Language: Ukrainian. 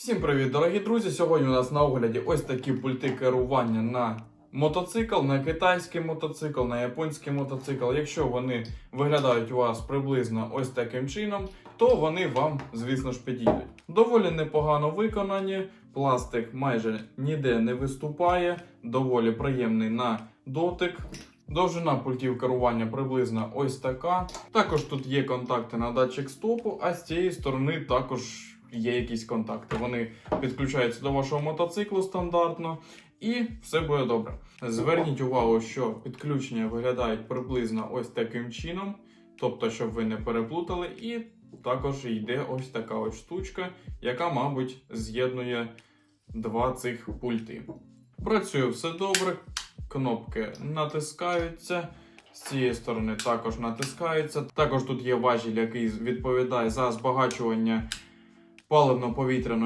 Всім привіт, дорогі друзі! Сьогодні у нас на огляді ось такі пульти керування на мотоцикл, на китайський мотоцикл, на японський мотоцикл. Якщо вони виглядають у вас приблизно ось таким чином, то вони вам, звісно ж, підійдуть. Доволі непогано виконані, пластик майже ніде не виступає, доволі приємний на дотик. Довжина пультів керування приблизно ось така. Також тут є контакти на датчик стопу, а з цієї сторони також є якісь контакти. Вони підключаються до вашого мотоциклу стандартно, і все буде добре. Зверніть увагу, що підключення виглядають приблизно ось таким чином, тобто, щоб ви не переплутали, і також йде ось така ось штучка, яка, мабуть, з'єднує два цих пульти. Працює все добре, кнопки натискаються. З цієї сторони також натискаються. Також тут є важіль, який відповідає за збагачування паливно-повітряної